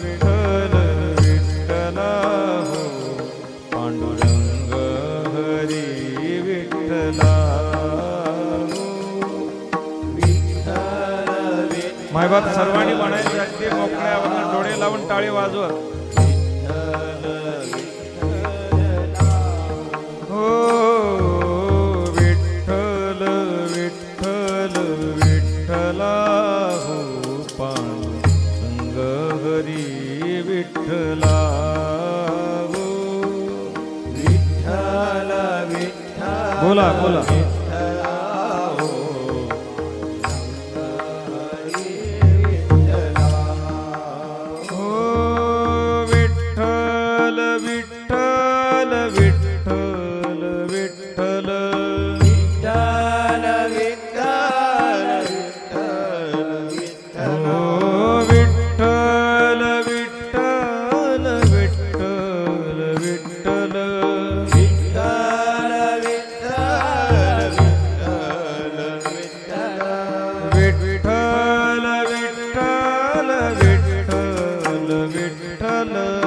विठ्ठल विठ्ठला हो. पांडुरंग हरी हो. सर्वांनी म्हणायचे अगदी मोकळ्या डोळे लावून टाळे वाजवत विठ्ठला विठ्ठला विठ्ठला बोला बोला. हो, विठ्ठल. विठ्ठल विठ्ठल. Amen.